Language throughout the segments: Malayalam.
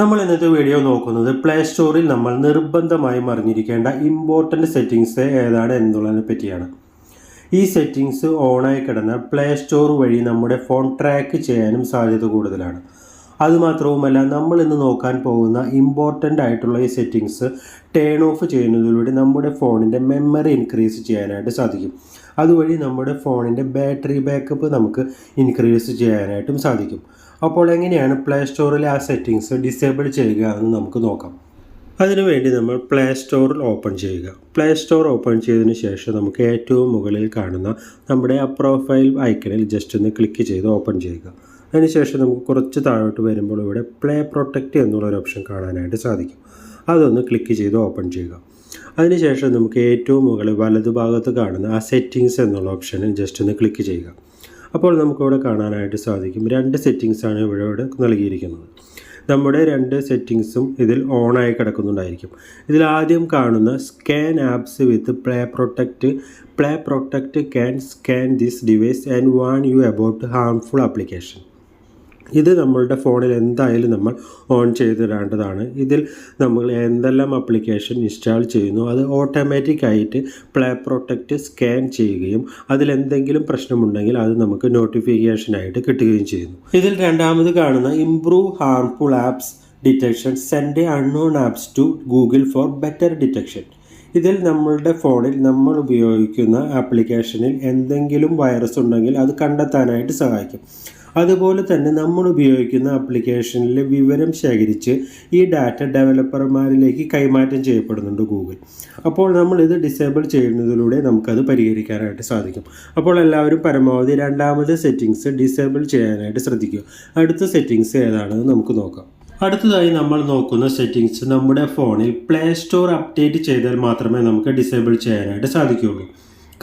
നമ്മൾ ഇന്നത്തെ വീഡിയോ നോക്കുന്നത് പ്ലേ സ്റ്റോറിൽ നമ്മൾ നിർബന്ധമായും അറിഞ്ഞിരിക്കേണ്ട ഇമ്പോർട്ടന്റ് സെറ്റിങ്സ് ഏതാണ് എന്നുള്ളതിനെ പറ്റിയാണ്. ഈ സെറ്റിങ്സ് ഓണായി കിടന്നാൽ പ്ലേ സ്റ്റോർ വഴി നമ്മുടെ ഫോൺ ട്രാക്ക് ചെയ്യാനും സാധ്യത കൂടുതലാണ്. അതുമാത്രവുമല്ല നമ്മൾ ഇന്ന് നോക്കാൻ പോകുന്ന ഇമ്പോർട്ടന്റ് ആയിട്ടുള്ള ഈ സെറ്റിങ്സ് ടേൺ ഓഫ് ചെയ്യുന്നതിലൂടെ നമ്മുടെ ഫോണിന്റെ മെമ്മറി ഇൻക്രീസ് ചെയ്യാനായിട്ട് സാധിക്കും. അതുവഴി നമ്മുടെ ഫോണിന്റെ ബാറ്ററി ബാക്കപ്പ് നമുക്ക് ഇൻക്രീസ് ചെയ്യാനായിട്ടും സാധിക്കും. അപ്പോൾ എങ്ങനെയാണ് പ്ലേ സ്റ്റോറിലെ ആ സെറ്റിങ്സ് ഡിസേബിൾ ചെയ്യുക എന്ന് നമുക്ക് നോക്കാം. അതിനുവേണ്ടി നമ്മൾ പ്ലേ സ്റ്റോറിൽ ഓപ്പൺ ചെയ്യുക. പ്ലേ സ്റ്റോർ ഓപ്പൺ ചെയ്തതിന് ശേഷം നമുക്ക് ഏറ്റവും മുകളിൽ കാണുന്ന നമ്മുടെ ആ പ്രൊഫൈൽ ഐക്കണിൽ ജസ്റ്റ് ഒന്ന് ക്ലിക്ക് ചെയ്ത് ഓപ്പൺ ചെയ്യുക. അതിനുശേഷം നമുക്ക് കുറച്ച് താഴോട്ട് വരുമ്പോൾ ഇവിടെ പ്ലേ പ്രൊട്ടക്റ്റ് എന്നുള്ളൊരു ഓപ്ഷൻ കാണാനായിട്ട് സാധിക്കും. അതൊന്ന് ക്ലിക്ക് ചെയ്ത് ഓപ്പൺ ചെയ്യുക. അതിനുശേഷം നമുക്ക് ഏറ്റവും മുകളിൽ വലതുഭാഗത്ത് കാണുന്ന ആ സെറ്റിങ്സ് എന്നുള്ള ഓപ്ഷനിൽ ജസ്റ്റ് ഒന്ന് ക്ലിക്ക് ചെയ്യുക. അപ്പോൾ നമുക്കിവിടെ കാണാനായിട്ട് സാധിക്കും രണ്ട് സെറ്റിങ്സാണ് ഇവിടെ ഇവിടെ നൽകിയിരിക്കുന്നത്. നമ്മുടെ രണ്ട് സെറ്റിങ്സും ഇതിൽ ഓണായി കിടക്കുന്നുണ്ടായിരിക്കും. ഇതിൽ ആദ്യം കാണുന്ന scan apps with Play Protect Play Protect can scan this device and warn you about harmful application ഇത് നമ്മളുടെ ഫോണിൽ എന്തായാലും നമ്മൾ ഓൺ ചെയ്തിടേണ്ടതാണ്. ഇതിൽ നമ്മൾ എന്തെല്ലാം ആപ്ലിക്കേഷൻ ഇൻസ്റ്റാൾ ചെയ്യുന്നു അത് ഓട്ടോമാറ്റിക് ആയിട്ട് പ്ലേ പ്രൊട്ടക്റ്റ് സ്കാൻ ചെയ്യുകയും അതിലെന്തെങ്കിലും പ്രശ്നമുണ്ടെങ്കിൽ അത് നമുക്ക് നോട്ടിഫിക്കേഷനായിട്ട് കിട്ടുകയും ചെയ്യുന്നു. ഇതിൽ രണ്ടാമത് കാണുന്ന improve harmful apps detection send unknown apps to Google for better detection. ഇതിൽ നമ്മളുടെ ഫോണിൽ നമ്മൾ ഉപയോഗിക്കുന്ന ആപ്ലിക്കേഷനിൽ എന്തെങ്കിലും വൈറസ് ഉണ്ടെങ്കിൽ അത് കണ്ടെത്താനായിട്ട് സഹായിക്കും. അതുപോലെ തന്നെ നമ്മൾ ഉപയോഗിക്കുന്ന ആപ്ലിക്കേഷനിലെ വിവരം ശേഖരിച്ച് ഈ ഡാറ്റ ഡെവലപ്പർമാരിലേക്ക് കൈമാറ്റം ചെയ്യപ്പെടുന്നുണ്ട് ഗൂഗിൾ അപ്പോൾ നമ്മൾ ഇത് ഡിസേബിൾ ചെയ്യുന്നതിലൂടെ നമുക്കത് പരിഹരിക്കാനായിട്ട് സാധിക്കും. അപ്പോൾ എല്ലാവരും പരമാവധി രണ്ടാമത്തെ സെറ്റിങ്സ് ഡിസേബിൾ ചെയ്യാനായിട്ട് ശ്രദ്ധിക്കുക. അടുത്ത സെറ്റിങ്സ് ഏതാണെന്ന് നമുക്ക് നോക്കാം. അടുത്തതായി നമ്മൾ നോക്കുന്ന സെറ്റിങ്സ് നമ്മുടെ ഫോണിൽ പ്ലേ സ്റ്റോർ അപ്ഡേറ്റ് ചെയ്താൽ മാത്രമേ നമുക്ക് ഡിസേബിൾ ചെയ്യാനായിട്ട് സാധിക്കുകയുള്ളൂ.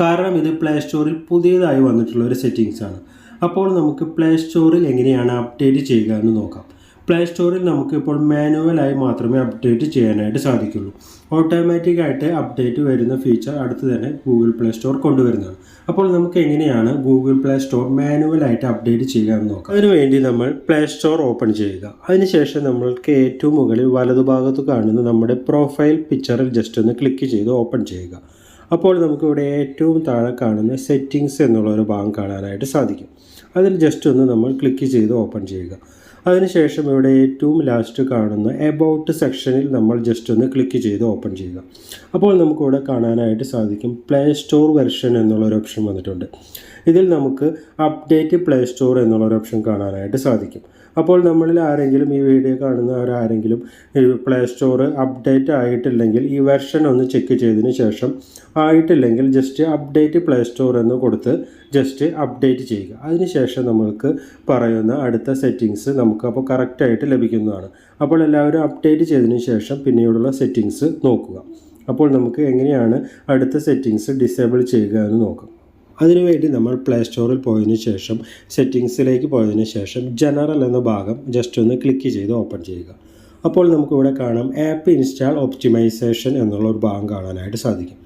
കാരണം ഇത് പ്ലേ സ്റ്റോറിൽ പുതിയതായി വന്നിട്ടുള്ള ഒരു സെറ്റിങ്സ് ആണ്. അപ്പോൾ നമുക്ക് പ്ലേ സ്റ്റോറിൽ എങ്ങനെയാണ് അപ്ഡേറ്റ് ചെയ്യുക എന്ന് നോക്കാം. പ്ലേ സ്റ്റോറിൽ നമുക്ക് ഇപ്പോൾ മാനുവലായി മാത്രമേ അപ്ഡേറ്റ് ചെയ്യാനായിട്ട് സാധിക്കുള്ളൂ. ഓട്ടോമാറ്റിക് ആയിട്ട് അപ്ഡേറ്റ് വരുന്ന ഫീച്ചർ അടുത്ത് തന്നെ ഗൂഗിൾ പ്ലേ സ്റ്റോർ കൊണ്ടുവരുന്നതാണ്. അപ്പോൾ നമുക്ക് എങ്ങനെയാണ് ഗൂഗിൾ പ്ലേ സ്റ്റോർ മാനുവലായിട്ട് അപ്ഡേറ്റ് ചെയ്യുക എന്ന് നോക്കാം. അതിനുവേണ്ടി നമ്മൾ പ്ലേ സ്റ്റോർ ഓപ്പൺ ചെയ്യുക. അതിനുശേഷം നമ്മൾക്ക് ഏറ്റവും മുകളിൽ വലതുഭാഗത്ത് കാണുന്ന നമ്മുടെ പ്രൊഫൈൽ പിക്ചറിൽ ജസ്റ്റ് ഒന്ന് ക്ലിക്ക് ചെയ്ത് ഓപ്പൺ ചെയ്യുക. അപ്പോൾ നമുക്കിവിടെ ഏറ്റവും താഴെ കാണുന്ന സെറ്റിങ്സ് എന്നുള്ള ഒരു ഭാഗം കാണാനായിട്ട് സാധിക്കും. അതിൽ ജസ്റ്റ് ഒന്ന് നമ്മൾ ക്ലിക്ക് ചെയ്ത് ഓപ്പൺ ചെയ്യുക. അതിനുശേഷം ഇവിടെ ഏറ്റവും ലാസ്റ്റ് കാണുന്ന എബൌട്ട് സെക്ഷനിൽ നമ്മൾ ജസ്റ്റ് ഒന്ന് ക്ലിക്ക് ചെയ്ത് ഓപ്പൺ ചെയ്യുക. അപ്പോൾ നമുക്കിവിടെ കാണാനായിട്ട് സാധിക്കും പ്ലേ സ്റ്റോർ വെർഷൻ എന്നുള്ളൊരു ഓപ്ഷൻ വന്നിട്ടുണ്ട്. ഇതിൽ നമുക്ക് അപ്ഡേറ്റ് പ്ലേ സ്റ്റോർ എന്നുള്ളൊരു ഓപ്ഷൻ കാണാനായിട്ട് സാധിക്കും. അപ്പോൾ നമ്മളിൽ ആരെങ്കിലും ഈ വീഡിയോ കാണുന്ന ആരെങ്കിലും പ്ലേ സ്റ്റോർ അപ്ഡേറ്റ് ആയിട്ടില്ലെങ്കിൽ ഈ വെർഷൻ ഒന്ന് ചെക്ക് ചെയ്തതിന് ശേഷം ആയിട്ടില്ലെങ്കിൽ ജസ്റ്റ് അപ്ഡേറ്റ് പ്ലേ സ്റ്റോർ എന്ന് കൊടുത്ത് ജസ്റ്റ് അപ്ഡേറ്റ് ചെയ്യുക. അതിനുശേഷം നമ്മൾക്ക് പറയുന്ന അടുത്ത സെറ്റിങ്സ് നമുക്ക് അപ്പോൾ കറക്റ്റായിട്ട് ലഭിക്കുന്നതാണ്. അപ്പോൾ എല്ലാവരും അപ്ഡേറ്റ് ചെയ്തതിന് ശേഷം പിന്നീടുള്ള സെറ്റിങ്സ് നോക്കുക. അപ്പോൾ നമുക്ക് എങ്ങനെയാണ് അടുത്ത സെറ്റിങ്സ് ഡിസേബിൾ ചെയ്യുക എന്ന് നോക്കാം. അതിനുവേണ്ടി നമ്മൾ പ്ലേ സ്റ്റോറിൽ പോയതിനു ശേഷം സെറ്റിങ്സിലേക്ക് പോയതിനു ശേഷം ജനറൽ എന്ന ഭാഗം ജസ്റ്റ് ഒന്ന് ക്ലിക്ക് ചെയ്ത് ഓപ്പൺ ചെയ്യുക. അപ്പോൾ നമുക്കിവിടെ കാണാം ആപ്പ് ഇൻസ്റ്റാൾ ഒപ്റ്റിമൈസേഷൻ എന്നുള്ള ഒരു ഭാഗം കാണാനായിട്ട് സാധിക്കും.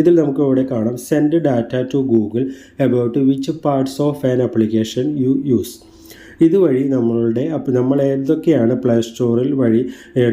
ഇതിൽ നമുക്ക് ഇവിടെ കാണാം send data to Google about which parts of an application you use ഇതുവഴി നമ്മളുടെ നമ്മൾ ഏതൊക്കെയാണ് പ്ലേ സ്റ്റോറിൽ വഴി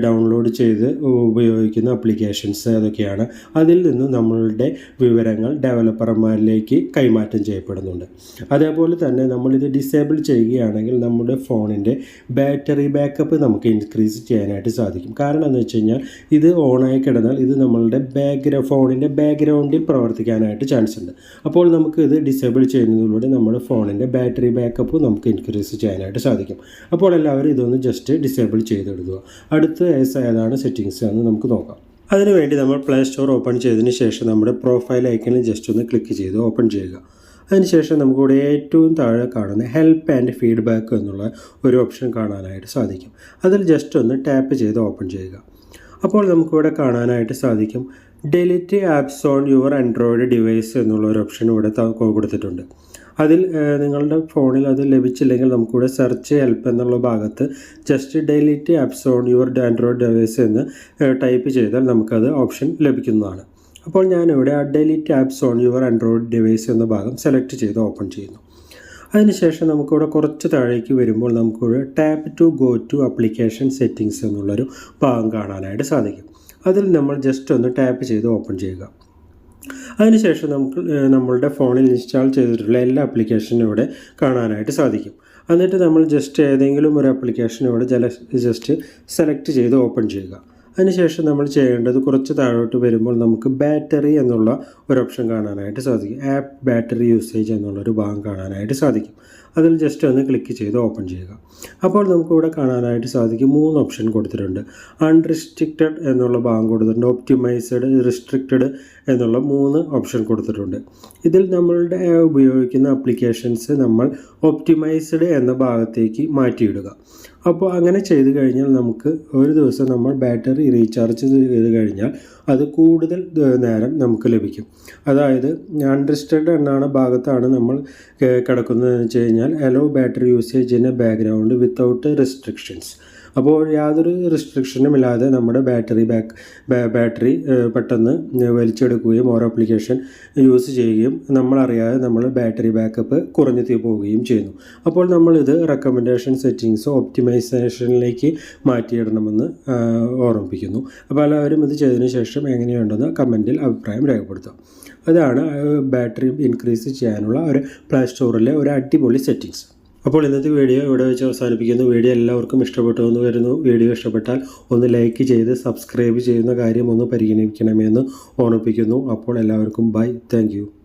ഡൗൺലോഡ് ചെയ്ത് ഉപയോഗിക്കുന്ന അപ്ലിക്കേഷൻസ് ഏതൊക്കെയാണ് അതിൽ നിന്ന് നമ്മളുടെ വിവരങ്ങൾ ഡെവലപ്പർമാരിലേക്ക് കൈമാറ്റം ചെയ്യപ്പെടുന്നുണ്ട്. അതേപോലെ തന്നെ നമ്മളിത് ഡിസേബിൾ ചെയ്യുകയാണെങ്കിൽ നമ്മുടെ ഫോണിന്റെ ബാറ്ററി ബാക്കപ്പ് നമുക്ക് ഇൻക്രീസ് ചെയ്യാനായിട്ട് സാധിക്കും. കാരണം എന്ന് വെച്ച് കഴിഞ്ഞാൽ ഇത് ഓണായി കിടന്നാൽ ഇത് നമ്മളുടെ ബാക്ക്ഗ്രൗ ഫോണിന്റെ ബാക്ക്ഗ്രൗണ്ടിൽ പ്രവർത്തിക്കാനായിട്ട് ചാൻസ് ഉണ്ട്. അപ്പോൾ നമുക്ക് ഇത് ഡിസേബിൾ ചെയ്യുന്നതിലൂടെ നമ്മുടെ ഫോണിന്റെ ബാറ്ററി ബാക്കപ്പ് നമുക്ക് ഇൻക്രീസ് ചെയ്യാൻ ചെയ്യാനായിട്ട് സാധിക്കും. അപ്പോൾ എല്ലാവരും ഇതൊന്ന് ജസ്റ്റ് ഡിസേബിൾ ചെയ്തെടുക്കുക. അടുത്ത ഏസ് ഏതാണ് സെറ്റിങ്സ് എന്ന് നമുക്ക് നോക്കാം. അതിനുവേണ്ടി നമ്മൾ പ്ലേ സ്റ്റോർ ഓപ്പൺ ചെയ്തതിന് ശേഷം നമ്മുടെ പ്രൊഫൈൽ ഐക്കണിൽ ജസ്റ്റ് ഒന്ന് ക്ലിക്ക് ചെയ്ത് ഓപ്പൺ ചെയ്യുക. അതിനുശേഷം നമുക്കിവിടെ ഏറ്റവും താഴെ കാണുന്ന ഹെൽപ്പ് ആൻഡ് ഫീഡ്ബാക്ക് എന്നുള്ള ഒരു ഓപ്ഷൻ കാണാനായിട്ട് സാധിക്കും. അതിൽ ജസ്റ്റ് ഒന്ന് ടാപ്പ് ചെയ്ത് ഓപ്പൺ ചെയ്യുക. അപ്പോൾ നമുക്കിവിടെ കാണാനായിട്ട് സാധിക്കും. Delete apps on your Android device എന്നുള്ള ഒരു ഓപ്ഷൻ ഇവിടെ കൊടുത്തിട്ടുണ്ട്. അതിൽ നിങ്ങളുടെ ഫോണിൽ അത് ലഭിച്ചില്ലെങ്കിൽ നമുക്കിവിടെ സെർച്ച് ഹെൽപ്പ് എന്നുള്ള ഭാഗത്ത്. Just delete apps on your Android device എന്ന് ടൈപ്പ് ചെയ്താൽ നമുക്കത് ഓപ്ഷൻ ലഭിക്കുന്നതാണ്. അപ്പോൾ ഞാനിവിടെ ആ delete apps on your Android device എന്ന ഭാഗം സെലക്ട് ചെയ്ത് ഓപ്പൺ ചെയ്യുന്നു. അതിനുശേഷം നമുക്കിവിടെ കുറച്ച് താഴേക്ക് വരുമ്പോൾ നമുക്കിവിടെ tap to go to application settings എന്നുള്ളൊരു ഭാഗം കാണാനായിട്ട് സാധിക്കും. അതിൽ നമ്മൾ ജസ്റ്റ് ഒന്ന് ടാപ്പ് ചെയ്ത് ഓപ്പൺ ചെയ്യുക. അതിനുശേഷം നമുക്ക് നമ്മളുടെ ഫോണിൽ ഇൻസ്റ്റാൾ ചെയ്തിട്ടുള്ള എല്ലാ ആപ്ലിക്കേഷനും ഇവിടെ കാണാനായിട്ട് സാധിക്കും. എന്നിട്ട് നമ്മൾ ജസ്റ്റ് ഏതെങ്കിലും ഒരു ആപ്ലിക്കേഷൻ ഇവിടെ ജസ്റ്റ് സെലക്ട് ചെയ്ത് ഓപ്പൺ ചെയ്യുക. അതിനുശേഷം നമ്മൾ ചെയ്യേണ്ടത് കുറച്ച് താഴോട്ട് വരുമ്പോൾ നമുക്ക് ബാറ്ററി എന്നുള്ള ഒരു ഓപ്ഷൻ കാണാനായിട്ട് സാധിക്കും. ആപ്പ് ബാറ്ററി യൂസേജ് എന്നുള്ളൊരു ഭാഗം കാണാനായിട്ട് സാധിക്കും. അതിൽ ജസ്റ്റ് ഒന്ന് ക്ലിക്ക് ചെയ്ത് ഓപ്പൺ ചെയ്യുക. അപ്പോൾ നമുക്കിവിടെ കാണാനായിട്ട് സാധിക്കും മൂന്ന് ഓപ്ഷൻ കൊടുത്തിട്ടുണ്ട്. അൺറിസ്ട്രിക്റ്റഡ് എന്നുള്ള ഭാഗം കൊടുത്തിട്ടുണ്ട്. ഒപ്റ്റിമൈസ്ഡ് റിസ്ട്രിക്റ്റഡ് എന്നുള്ള മൂന്ന് ഓപ്ഷൻ കൊടുത്തിട്ടുണ്ട്. ഇതിൽ നമ്മളുടെ ഉപയോഗിക്കുന്ന അപ്ലിക്കേഷൻസ് നമ്മൾ ഒപ്റ്റിമൈസ്ഡ് എന്ന ഭാഗത്തേക്ക് മാറ്റിയിടുക. അപ്പോൾ അങ്ങനെ ചെയ്ത് കഴിഞ്ഞാൽ നമുക്ക് ഒരു ദിവസം നമ്മൾ ബാറ്ററി റീചാർജ് ചെയ്ത് കഴിഞ്ഞാൽ അത് കൂടുതൽ നേരം നമുക്ക് ലഭിക്കും. അതായത് അൺറിസ്റ്റഡ് എണ്ണാണ് ഭാഗത്താണ് നമ്മൾ കിടക്കുന്നതെന്ന് വെച്ച് കഴിഞ്ഞാൽ allow battery usage in a background without restrictions അപ്പോൾ യാതൊരു റിസ്ട്രിക്ഷനും ഇല്ലാതെ നമ്മുടെ ബാറ്ററി ബാക്ക് ബാറ്ററി പെട്ടെന്ന് വലിച്ചെടുക്കുകയും ഓരോ ആപ്ലിക്കേഷൻ യൂസ് ചെയ്യുകയും നമ്മളറിയാതെ നമ്മൾ ബാറ്ററി ബാക്കപ്പ് കുറഞ്ഞു തീ പോവുകയും ചെയ്യുന്നു. അപ്പോൾ നമ്മളിത് റെക്കമെൻഡേഷൻ സെറ്റിങ്സ് ഒപ്റ്റിമൈസേഷനിലേക്ക് മാറ്റിയിടണമെന്ന് ഓർമ്മിപ്പിക്കുന്നു. അപ്പോൾ എല്ലാവരും ഇത് ചെയ്തതിന് ശേഷം എങ്ങനെയുണ്ടെന്ന് കമന്റിൽ അഭിപ്രായം രേഖപ്പെടുത്തുക. അതാണ് ബാറ്ററി ഇൻക്രീസ് ചെയ്യാനുള്ള ഒരു പ്ലേ സ്റ്റോറിലെ ഒരു അടിപൊളി സെറ്റിങ്സ് അപ്പോൾ ഇന്നത്തെ വീഡിയോ ഇവിടെ വെച്ച് അവസാനിപ്പിക്കുന്നു. വീഡിയോ എല്ലാവർക്കും ഇഷ്ടപ്പെട്ടു എന്ന് വരുന്നു വീഡിയോ ഇഷ്ടപ്പെട്ടാൽ ഒന്ന് ലൈക്ക് ചെയ്ത് സബ്സ്ക്രൈബ് ചെയ്യുന്ന കാര്യം ഒന്ന് പരിഗണിക്കണമെന്ന് ഓർമ്മിപ്പിക്കുന്നു. അപ്പോൾ എല്ലാവർക്കും ബൈ. താങ്ക്